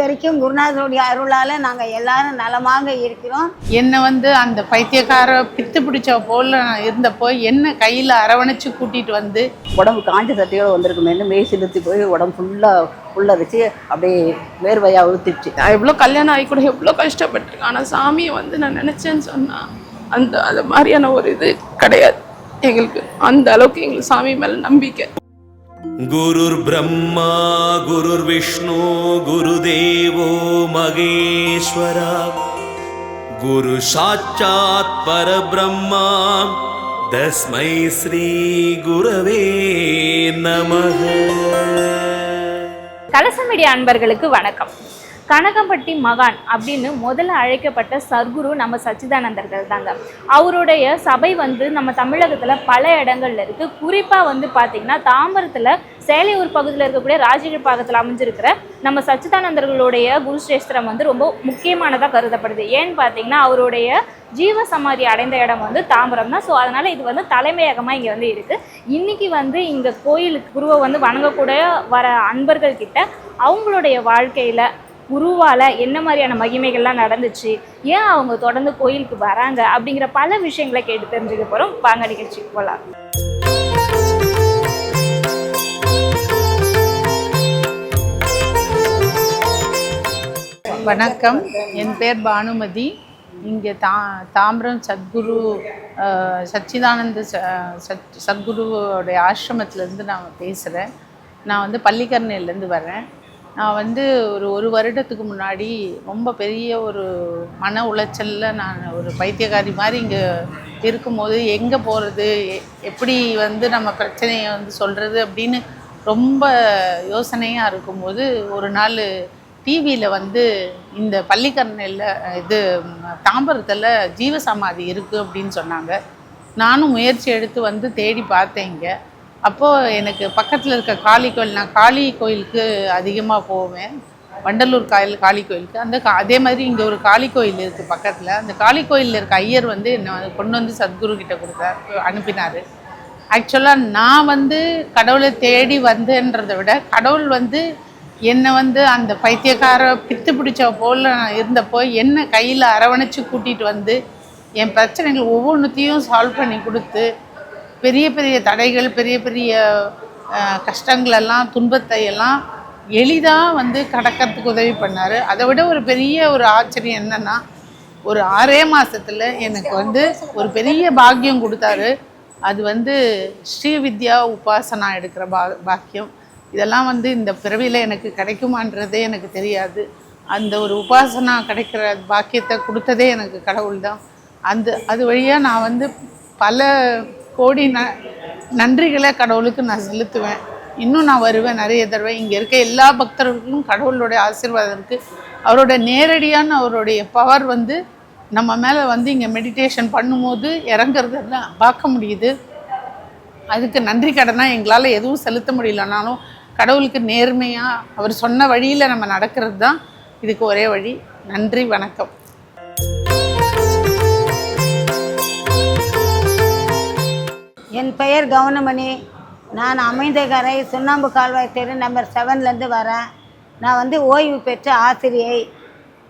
வரைக்கும் குருநாதருடைய அருளால் நாங்கள் எல்லாரும் நலமாக இருக்கிறோம். என்னை வந்து அந்த பைத்தியக்கார பித்து பிடிச்ச போல நான் இருந்தப்போ என்ன கையில் அரவணைச்சு கூட்டிட்டு வந்து உடம்பு காஞ்ச சட்டையோடு வந்திருக்குமேனு மெய் சிலுத்தி போய் உடம்பு ஃபுல்லாக புல்லரிச்சு அப்படியே வேர்வையாக ஊற்றிடுச்சு நான் எவ்வளோ கல்யாணம் ஆகி கூட எவ்வளோ கஷ்டப்பட்டிருக்கேன். ஆனால் சாமியை வந்து நான் நினச்சேன்னு சொன்னா அந்த அது மாதிரியான ஒரு இது கிடையாது. எங்களுக்கு அந்த அளவுக்கு எங்களுக்கு சாமி மேலே நம்பிக்கை. गुरुर्ब्रह्मा गुरुर्विष्णु गुरुदेवो महेश्वरा गुरुसाक्षात् परब्रह्मा तस्मै श्रीगुरवे नमः கலச மீடியா அன்பர்களுக்கு வணக்கம் கனகம்பட்டி மகான் அப்படின்னு முதல்ல அழைக்கப்பட்ட சர்க்குரு நம்ம சச்சிதானந்தர்கள் தாங்க. அவருடைய சபை வந்து நம்ம தமிழகத்தில் பல இடங்கள்ல இருக்கு. குறிப்பாக வந்து பார்த்தீங்கன்னா தாம்பரத்தில் சேலையூர் பகுதியில் இருக்கக்கூடிய ராஜகிரி பாகத்தில் அமைஞ்சிருக்கிற நம்ம சச்சிதானந்தர்களுடைய குருஸ்ரேஸ்திரம் வந்து ரொம்ப முக்கியமானதாக கருதப்படுது. ஏன்னு பார்த்தீங்கன்னா அவருடைய ஜீவ சமாதி அடைந்த இடம் வந்து தாம்பரம் தான். ஸோ அதனால் இது வந்து தலைமையகமாக இங்கே வந்து இருக்குது இன்றைக்கி வந்து இங்கே கோயிலுக்கு குருவை வந்து வணங்கக்கூடிய வர அன்பர்கள் கிட்ட அவங்களுடைய வாழ்க்கையில் குருவால் என்ன மாதிரியான மகிமைகள்லாம் நடந்துச்சு? ஏன் அவங்க தொடர்ந்து கோயிலுக்கு வராங்க? அப்படிங்கிற பல விஷயங்களை கேட்டு தெரிஞ்சுக்க போகிறோம் வாங்க நிகழ்ச்சிக்கு போகலாம் வணக்கம். என் பேர் பானுமதி. இங்கே தா தாம்பரம் சத்குரு சச்சிதானந்த ச சத் சத்குருவோடைய ஆசிரமத்திலேருந்து நான் பேசுகிறேன் நான் வந்து பள்ளிக்கரணையிலேருந்து வரேன். நான் வந்து ஒரு ஒரு வருடத்துக்கு முன்னாடி ரொம்ப பெரிய ஒரு மன உளைச்சலில் நான் ஒரு பைத்தியக்காரி மாதிரி இங்கே இருக்கும்போது எங்கே போகிறது எப்படி வந்து நம்ம பிரச்சனையை வந்து சொல்கிறது அப்படின்னு ரொம்ப யோசனையாக இருக்கும்போது ஒரு நாள் டிவியில் வந்து இந்த பள்ளிக்கரணையில் இது தாம்பரத்தில் ஜீவசமாதி இருக்குது அப்படின்னு சொன்னாங்க. நானும் முயற்சி எடுத்து வந்து தேடி பார்த்தேன் இங்கே. அப்போது எனக்கு பக்கத்தில் இருக்க காளி கோயில் நான் காளி கோயிலுக்கு அதிகமாக போவேன். வண்டலூர் காயில் காளி கோயிலுக்கு. அந்த கா அதே மாதிரி இங்கே ஒரு காளி கோயில் இருக்குது பக்கத்தில். அந்த காளி கோயிலில் இருக்க ஐயர் வந்து என்னை கொண்டு வந்து சத்குரு கிட்ட கொடுத்தார் அனுப்பினார். ஆக்சுவலாக நான் வந்து கடவுளை தேடி வந்தேன்றதை விட கடவுள் வந்து என்னை வந்து அந்த பைத்தியக்கார பித்து பிடிச்ச போல் நான் இருந்தப்போ என்னை கையில் அரவணைச்சு கூட்டிகிட்டு வந்து என் பிரச்சனைகள் ஒவ்வொன்றுத்தையும் சால்வ் பண்ணி கொடுத்து பெரிய பெரிய தடைகள் பெரிய பெரிய கஷ்டங்களெல்லாம் துன்பத்தை எல்லாம் எளிதாக வந்து கடக்கிறதுக்கு உதவி பண்ணார். அதை விட ஒரு பெரிய ஒரு ஆச்சரியம் என்னென்னா ஒரு ஆறே மாதத்தில் எனக்கு வந்து ஒரு பெரிய பாக்கியம் கொடுத்தாரு. அது வந்து ஸ்ரீ வித்யா உபாசனா எடுக்கிற பா பாக்கியம். இதெல்லாம் வந்து இந்த பிறவியில் எனக்கு கிடைக்குமான்றதே எனக்கு தெரியாது. அந்த ஒரு உபாசனா கிடைக்கிற பாக்கியத்தை கொடுத்ததே எனக்கு கடவுள் தான் அந்த அது வழியாக நான் வந்து பல கோடி ந நன்றிகளை கடவுளுக்கு நான் செலுத்துவேன். இன்னும் நான் வருவேன் நிறைய தடவை. இங்கே இருக்க எல்லா பக்தர்களுக்கும் கடவுளுடைய ஆசீர்வாதம் இருக்குது அவரோட நேரடியான அவருடைய பவர் வந்து நம்ம மேலே வந்து இங்கே மெடிடேஷன் பண்ணும்போது இறங்குறதெல்லாம் பார்க்க முடியுது. அதுக்கு நன்றி கடனாக எங்களால் எதுவும் செலுத்த முடியலனாலும் கடவுளுக்கு நேர்மையாக அவர் சொன்ன வழியில் நம்ம நடக்கிறது தான் இதுக்கு ஒரே வழி. நன்றி வணக்கம். என் பெயர் கவுனமணி. நான் அமைந்தகரை சுண்ணாம்பு கால்வாய் தெரு நம்பர் செவன்லேருந்து வரேன். நான் வந்து ஓய்வு பெற்ற ஆசிரியை.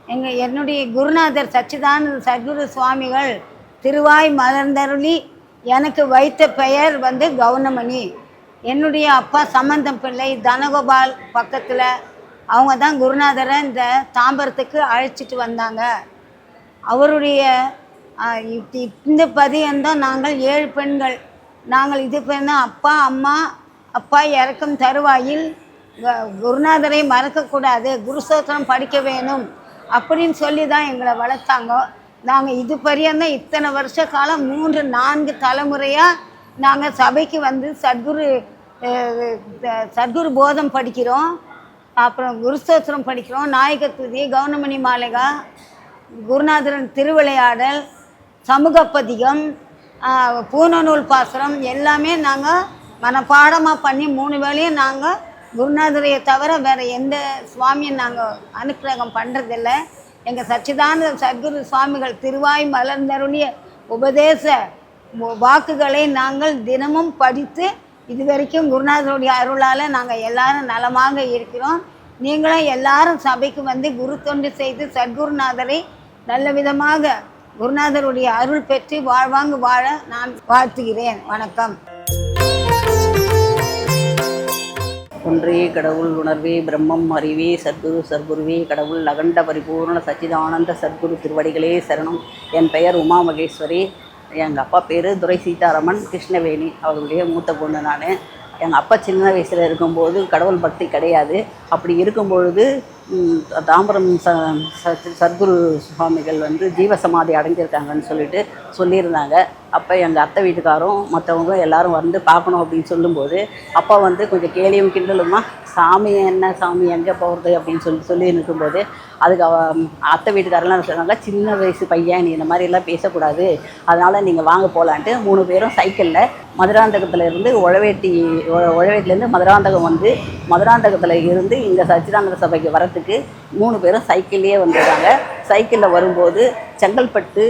எங்கள் என்னுடைய குருநாதர் சச்சிதானந்த சத்குரு சுவாமிகள் திருவாய் மலர்ந்தருளி எனக்கு வைத்த பெயர் வந்து கவுனமணி. என்னுடைய அப்பா சம்பந்தம் பிள்ளை தனகோபால் பக்கத்தில் அவங்க தான் குருநாதரை இந்த தாம்பரத்துக்கு அழைச்சிட்டு வந்தாங்க. அவருடைய இப்- இந்த பதியந்தான் நாங்கள் ஏழு பெண்கள். நாங்கள் இது பண்ண அப்பா அம்மா அப்பா இறக்கும் தருவாயில் குருநாதரை மறக்கக்கூடாது குருசோத்திரம் படிக்க வேணும் அப்படின்னு சொல்லி தான் எங்களை வளர்த்தாங்க. நாங்கள் இது பரியந்தான் இத்தனை வருஷ காலம் மூன்று நான்கு தலைமுறையாக நாங்கள் சபைக்கு வந்து சத்குரு சத்குரு போதம் படிக்கிறோம். அப்புறம் குருஸ்தோத்திரம் படிக்கிறோம். நாயகத்துதி கவுனமணி மாளிகா குருநாதரன் திருவிளையாடல் சமூகப்பதிகம் பூனநூல் பாசுரம் எல்லாமே நாங்கள் மனப்பாடமாக பண்ணி மூணு வேளையும் நாங்கள் குருநாதரையை தவிர வேறு எந்த சுவாமியும் நாங்கள் அனுக்கிரகம் பண்ணுறதில்ல எங்கள் சச்சிதானந்த சத்குரு சுவாமிகள் திருவாய் மலர்ந்தருளிய உபதேச வாக்குகளை நாங்கள் தினமும் படித்து இது வரைக்கும் குருநாதருடைய அருளால் நாங்கள் எல்லாரும் நலமாக இருக்கிறோம். நீங்களும் எல்லாரும் சபைக்கு வந்து குரு தொண்டு செய்து சத்குருநாதரை நல்ல விதமாக குருநாதருடைய அருள் பெற்று வாழ்வாங்கு வாழ நான் வாழ்த்துகிறேன். வணக்கம். ஒன்றே கடவுள் உணர்வே பிரம்மம் அறிவே சத்குரு சர்க்குருவே கடவுள் அகண்ட பரிபூர்ண சச்சிதானந்த சத்குரு திருவடிகளே சரணம். என் பெயர் உமா மகேஸ்வரி எங்கள் அப்பா பேர் துரை சீதாராமன் கிருஷ்ணவேணி. அவருடைய மூத்த பொண்ணு நான். எங்கள் அப்பா சின்ன வயசில் இருக்கும்போது கடவுள் பக்தி கிடையாது. அப்படி இருக்கும் பொழுது தாம்பரம் ச சத்குரு சுவாமிகள் வந்து ஜீவசமாதி அடைஞ்சிருக்காங்கன்னு சொல்லிட்டு சொல்லியிருந்தாங்க. அப்போ எங்கள் அத்தை வீட்டுக்காரும் மற்றவங்க எல்லாரும் வந்து பார்க்கணும் அப்படின்னு சொல்லும்போது அப்பா வந்து கொஞ்சம் கேலியும் கிண்டலுமா சாமி என்ன சாமி எங்கே போகிறது அப்படின்னு சொல்லி சொல்லி இருக்கும்போது அதுக்கு அவ அத்தை வீட்டுக்காரெல்லாம் சொன்னாங்க சின்ன வயசு பையன் நீ இந்த மாதிரிலாம் பேசக்கூடாது. அதனால் நீங்கள் வாங்க போகலான்ட்டு மூணு பேரும் சைக்கிளில் மதுராந்தகத்தில் இருந்து உழவேட்டி உழவேட்டிலேருந்து மதுராந்தகம் வந்து மதுராந்தகத்தில் இருந்து இங்கே சச்சிதானந்த சபைக்கு வரத்துக்கு மூணு பேரும் சைக்கிள்லேயே வந்துடுறாங்க சைக்கிளில் வரும்போது செங்கல்பட்டு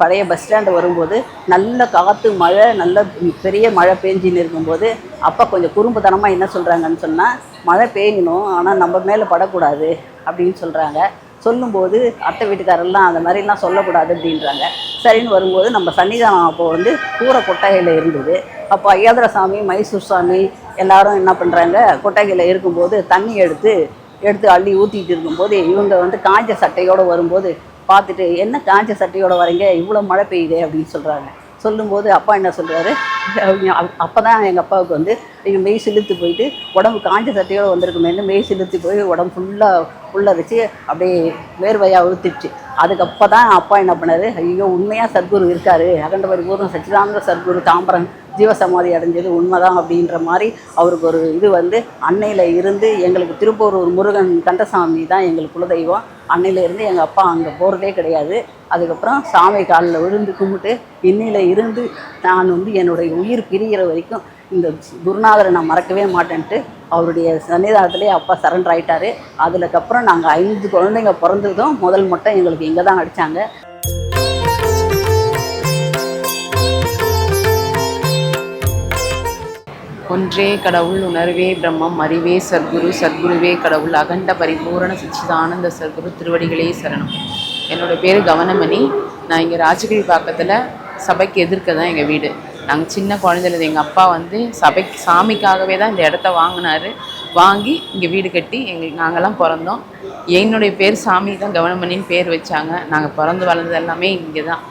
பழைய பஸ் ஸ்டாண்டு வரும்போது நல்ல காற்று மழை நல்ல பெரிய மழை பெஞ்சின்னு இருக்கும்போது அப்பா கொஞ்சம் குறும்புத்தனமாக என்ன சொல்கிறாங்கன்னு சொன்னால் மழை பெய்யணும் ஆனால் நம்ம மேலே படக்கூடாது அப்படின்னு சொல்கிறாங்க சொல்லும்போது அத்தை வீட்டுக்காரெல்லாம் அந்த மாதிரிலாம் சொல்லக்கூடாது அப்படின்றாங்க. சரின்னு வரும்போது நம்ம சன்னிதானம் அப்போ வந்து கூரை கொட்டகையில் இருந்தது. அப்போ ஐயாதர சாமி மைசூர் சாமி எல்லாரும் என்ன பண்ணுறாங்க கொட்டகையில் இருக்கும்போது தண்ணி எடுத்து எடுத்து அள்ளி ஊற்றிட்டு இருக்கும்போது இவங்க வந்து காஞ்ச சட்டையோடு வரும்போது பார்த்துட்டு என்ன காஞ்ச சட்டையோடு வரீங்க? இவ்வளோ மழை பெய்யுதே அப்படின்னு சொல்கிறாங்க சொல்லும்போது அப்பா என்ன சொல்கிறாரு அப்போ தான் எங்கள் அப்பாவுக்கு வந்து நீங்கள் மெய் சிலுத்து போயிட்டு உடம்பு காஞ்ச சட்டையோடு வந்திருக்குமேன்னு மெய் சிலுத்து போய் உடம்பு ஃபுல்லாக புல்லரிச்சு அப்படியே வேர்வையாக உறுத்திடுச்சு அதுக்கப்போ தான் அப்பா என்ன பண்ணார்? ஐயோ உண்மையாக சத்குரு இருக்கார். அகண்ட பரிபூர்ணம் சச்சிதானந்த சத்குரு தாம்பரம் ஜீவசமாதி அடைஞ்சது உண்மைதான் அப்படின்ற மாதிரி அவருக்கு ஒரு இது வந்து அன்னையில் இருந்து எங்களுக்கு திருப்பூரூர் முருகன் கந்தசாமி தான் எங்களுக்கு குலதெய்வம். அன்னையில இருந்து எங்கள் அப்பா அங்கே போகிறதே கிடையாது. அதுக்கப்புறம் சாமி காலில் விழுந்து கும்பிட்டு இன்னையில் இருந்து நான் வந்து என்னுடைய உயிர் பிரிகிற வரைக்கும் இந்த குருநாதரை நான் மறக்கவே மாட்டேன்ட்டு அவருடைய சன்னிதானத்திலே அப்பா சரண்டர் ஆகிட்டார் அதுக்கப்புறம் நாங்கள் ஐந்து குழந்தைங்க பிறந்ததும் முதல் மொட்டை எங்களுக்கு இங்கே தான் அடித்தாங்க ஒன்றே கடவுள் உணர்வே பிரம்மம் அறிவே சர்க்குரு சர்க்குருவே கடவுள் அகண்ட பரிபூரண சச்சிதானந்த சர்க்குரு திருவடிகளே சரணம். என்னோடய பேர் கவனமணி. நான் இங்கே ராஜகிரி பாக்கத்தில் சபைக்கு எதிர்க்க தான் எங்கள் வீடு. நாங்கள் சின்ன குழந்தையில எங்கள் அப்பா வந்து சபைக்கு சாமிக்காகவே தான் இந்த இடத்த வாங்கினாரு. வாங்கி இங்கே வீடு கட்டி எங்களுக்கு நாங்கள்லாம் பிறந்தோம். என்னுடைய பேர் சாமி தான் கவனமணின்னு பேர் வச்சாங்க. நாங்கள் பிறந்து வளர்ந்தது எல்லாமே இங்கே தான்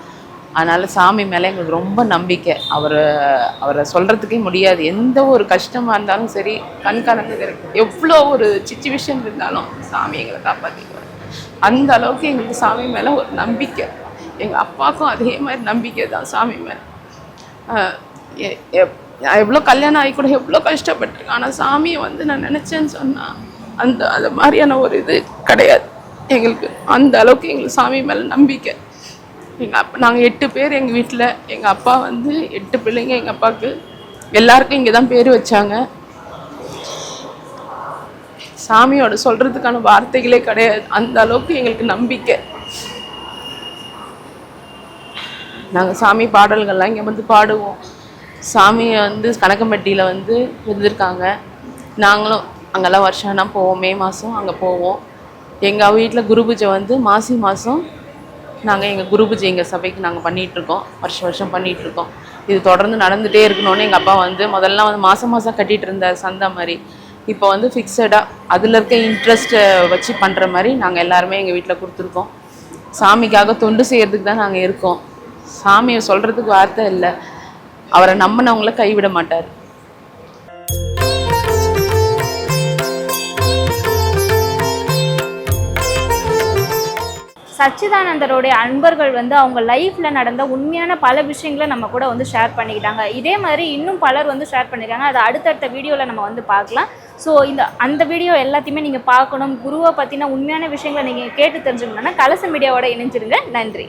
அதனால் சாமி மேலே எங்களுக்கு ரொம்ப நம்பிக்கை. அவரை அவரை சொல்கிறதுக்கே முடியாது. எந்த ஒரு கஷ்டமாக இருந்தாலும் சரி கண் கலந்து எவ்வளோ ஒரு சுச்சுவேஷன் இருந்தாலும் சாமி எங்களை காப்பாற்றிக்குவார் அந்த அளவுக்கு எங்களுக்கு சாமி மேலே ஒரு நம்பிக்கை. எங்கள் அப்பாவுக்கும் அதே மாதிரி நம்பிக்கை தான் சாமி மேலே. எ- எப்- எவ்வளோ கல்யாணம் ஆகி கூட எவ்வளோ கஷ்டப்பட்டிருக்கேன். ஆனால் சாமியை வந்து நான் நினச்சேன்னு சொன்னால் அந்த அது மாதிரியான ஒரு இது கிடையாது. எங்களுக்கு அந்த அளவுக்கு எங்களுக்கு சாமி மேலே நம்பிக்கை. எங்கள் அப்பா நாங்கள் எட்டு பேர் எங்கள் வீட்டில் எங்கள் அப்பா வந்து எட்டு பிள்ளைங்க எங்கள் அப்பாவுக்கு எல்லாருக்கும் இங்கே தான் பேர் வச்சாங்க. சாமியோட சொல்கிறதுக்கான வார்த்தைகளே கிடையாது. அந்த அளவுக்கு எங்களுக்கு நம்பிக்கை. நாங்கள் சாமி பாடல்கள்லாம் இங்கே வந்து பாடுவோம். சாமியை வந்து கணக்கம்பட்டியில் வந்து இருந்திருக்காங்க. நாங்களும் அங்கெல்லாம் வருஷம்னா போவோம். மே மாதம் அங்கே போவோம். எங்கள் வீட்டில் குரு பூஜை வந்து மாசி மாதம் நாங்கள் எங்கள் குருபூஜை எங்கள் சபைக்கு நாங்கள் பண்ணிகிட்ருக்கோம் வருஷம் வருஷம் பண்ணிகிட்ருக்கோம் இது தொடர்ந்து நடந்துகிட்டே இருக்கணும்னு எங்கள் அப்பா வந்து முதல்ல வந்து மாதம் மாதம் கட்டிகிட்டு இருந்தார் சந்தா மாதிரி. இப்போ வந்து ஃபிக்ஸடாக அதில் இருக்க இன்ட்ரெஸ்ட்டை வச்சு பண்ணுற மாதிரி நாங்கள் எல்லாருமே எங்கள் வீட்டில் கொடுத்துருக்கோம். சாமிக்காக தொண்டு செய்கிறதுக்கு தான் நாங்கள் இருக்கோம். சாமியை சொல்கிறதுக்கு வார்த்தை இல்லை. அவரை நம்பினவங்கள கைவிட மாட்டார். சச்சிதானந்தருடைய அன்பர்கள் வந்து அவங்க லைஃப்பில் நடந்த உண்மையான பல விஷயங்களை நம்ம கூட வந்து ஷேர் பண்ணிக்கிட்டாங்க. இதே மாதிரி இன்னும் பலர் வந்து ஷேர் பண்ணியிருக்காங்க அதை அடுத்தடுத்த வீடியோவில் நம்ம வந்து பார்க்கலாம். ஸோ இந்த அந்த வீடியோ எல்லாத்தையுமே நீங்கள் பார்க்கணும். குருவை பற்றின உண்மையான விஷயங்களை நீங்கள் கேட்டு தெரிஞ்சுக்கணும்னா கலச மீடியாவோட இணைஞ்சிருங்க. நன்றி.